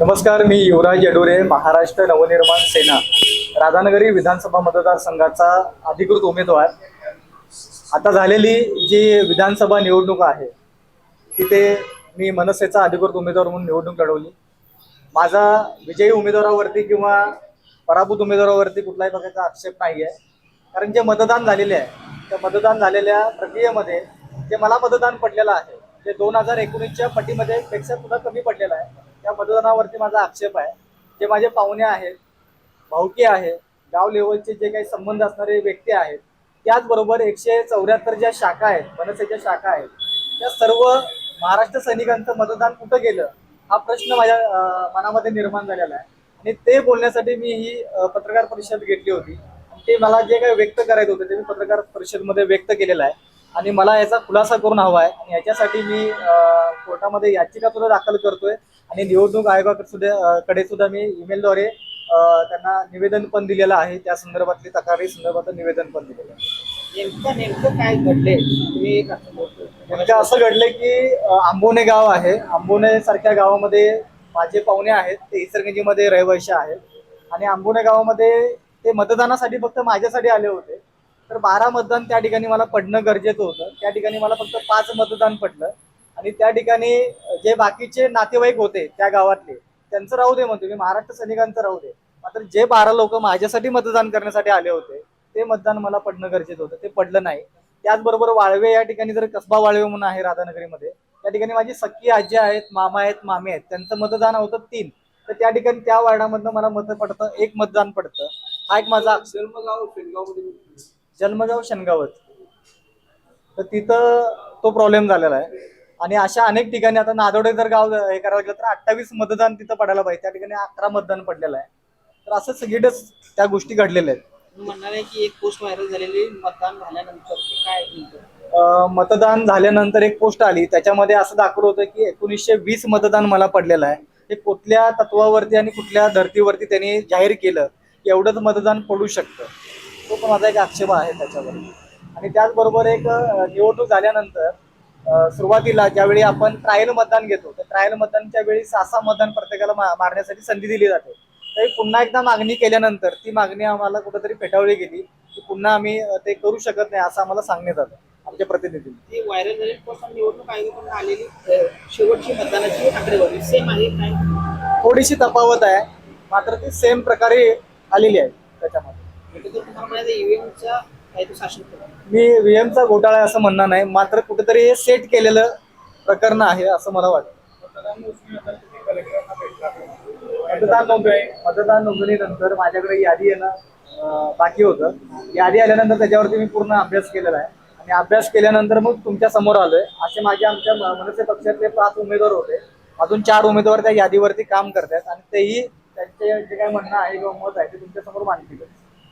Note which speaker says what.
Speaker 1: नमस्कार मी युवराज येडोरे महाराष्ट्र नवनिर्माण सेना. राधानगरी विधानसभा मतदारसंघाचा अधिकृत उमेदवार. आता झालेली जी विधानसभा निवडणूक आहे तिथे मी मनसेचा अधिकृत उमेदवार म्हणून निवडणूक लढवली. माझा विजयी उमेदवारावरती किंवा पराभूत उमेदवारावरती कुठल्याही प्रकारचा आक्षेप नाही आहे कारण जे मतदान झालेले आहे त्या मतदान झालेल्या प्रक्रियेमध्ये जे मला मतदान पडलेलं आहे ते दोन हजार एकोणीसच्या पटीमध्ये पेक्षा सुद्धा कमी पडलेलं आहे. त्या मतदानावरती माझा आक्षेप आहे. जे माझे पाहुणे आहेत भाऊकी आहे गाव लेवलचे जे काही संबंध असणारे व्यक्ती आहेत त्याचबरोबर एकशे चौऱ्याहत्तर ज्या शाखा आहेत मनसेच्या शाखा आहेत त्या सर्व महाराष्ट्र सैनिकांचं मतदान कुठं गेलं हा प्रश्न माझ्या मनामध्ये निर्माण झालेला आहे. आणि ते बोलण्यासाठी मी ही पत्रकार परिषद घेतली होती. ते मला जे काही व्यक्त करायचं होतं ते मी पत्रकार परिषदमध्ये व्यक्त केलेलं आहे. आणि मला याचा खुलासा करून हवा आहे. आणि याच्यासाठी मी कोर्टामध्ये याचिका सुद्धा दाखल करतोय. आणि निवडणूक आयोगाकडे सुद्धा कडे सुद्धा मी ईमेलद्वारे त्यांना निवेदन पण दिलेलं आहे. त्या संदर्भातली तक्रारी संदर्भात निवेदन पण दिलेलं आहे.
Speaker 2: नेमकं नेमकं काय तुम्ही असं बोलतोय.
Speaker 1: नेमकं असं घडलंय की अं, आंबोणे गाव आहे. आंबोणे सारख्या गावामध्ये माझे पाहुणे आहेत. ते इचलकरंजीमध्ये रहिवाशी आहेत. आणि आंबोणे गावामध्ये ते मतदानासाठी फक्त माझ्यासाठी आले होते. तर बारा मतदान त्या ठिकाणी मला पडणं गरजेचं होतं. त्या ठिकाणी मला फक्त पाच मतदान पडलं. आणि त्या ठिकाणी जे बाकीचे नातेवाईक होते त्या गावातले त्यांचं राहू दे म्हणतो. मी महाराष्ट्र सैनिकांचं राहू दे. मात्र जे बारा लोक माझ्यासाठी मतदान करण्यासाठी आले होते ते मतदान मला पडणं गरजेचं होतं. ते पडलं नाही. त्याचबरोबर वाळवे या ठिकाणी जर कसबा वाळवे म्हणून आहे राधानगरीमध्ये त्या ठिकाणी माझी सख्खी आजी आहेत मामा आहेत मामे आहेत. त्यांचं मतदान होतं तीन. तर त्या ठिकाणी त्या वार्डामधनं मला मत पडतं एक मतदान पडतं. हा एक माझा
Speaker 2: अक्षर
Speaker 1: जन्मगाव शनगावत. तर तिथं तो प्रॉब्लेम झालेला आहे. आणि अशा अनेक ठिकाणी आता नादोडे जर गाव हे करायला गेलं तर अठ्ठावीस मतदान तिथं पडायला पाहिजे. त्या ठिकाणी अकरा मतदान पडलेलं आहे. तर असं सगळीच त्या गोष्टी घडलेल्या आहेत.
Speaker 2: म्हणणार आहे की एक पोस्ट व्हायरल झालेली मतदान झाल्यानंतर ते काय?
Speaker 1: अं, मतदान झाल्यानंतर एक पोस्ट आली. त्याच्यामध्ये असं दाखवलं होतं की एकोणीसशे वीस मतदान मला पडलेलं आहे. हे कुठल्या तत्वावरती आणि कुठल्या धर्तीवरती त्यांनी जाहीर केलं की एवढंच मतदान पडू शकतं. तो पण माझा एक आक्षेप आहे त्याच्यावर आणि त्याचबरोबर एक निवडणूक झाल्यानंतर सुरुवातीला ज्यावेळी आपण ट्रायल मतदान घेतो तर ट्रायल मतदानच्या वेळी सहा सहा मतदान प्रत्येकाला मारण्यासाठी संधी दिली जाते. तरी पुन्हा एकदा मागणी केल्यानंतर ती मागणी आम्हाला कुठेतरी फेटाळली गेली की पुन्हा आम्ही ते करू शकत नाही असं आम्हाला सांगण्यात आलं आमच्या प्रतिनिधींनी.
Speaker 2: व्हायरल आणि निवडणूक आयोगाकडून आलेली शेवटची मतदानाची आकडेवारी सेम आहे काय?
Speaker 1: थोडीशी तफावत आहे मात्र ती सेम प्रकारे आलेली आहे त्याच्यामध्ये.
Speaker 2: काय केलं
Speaker 1: मी व्हीएमचा घोटाळा आहे असं म्हणणार नाही मात्र कुठेतरी हे सेट केलेलं प्रकरण आहे असं मला वाटतं. मतदान नोंदणी मतदान नोंदणीनंतर माझ्याकडे यादी येणं बाकी होतं. यादी आल्यानंतर त्याच्यावरती मी पूर्ण अभ्यास केलेला आहे. आणि अभ्यास केल्यानंतर मग तुमच्यासमोर आलोय. असे माझे आमच्या मनसे पक्षातले पाच उमेदवार होते. अजून चार उमेदवार त्या यादीवरती काम करतात आणि तेही त्यांचे जे काही म्हणणं आहे किंवा मत आहे ते तुमच्यासमोर मांडतील.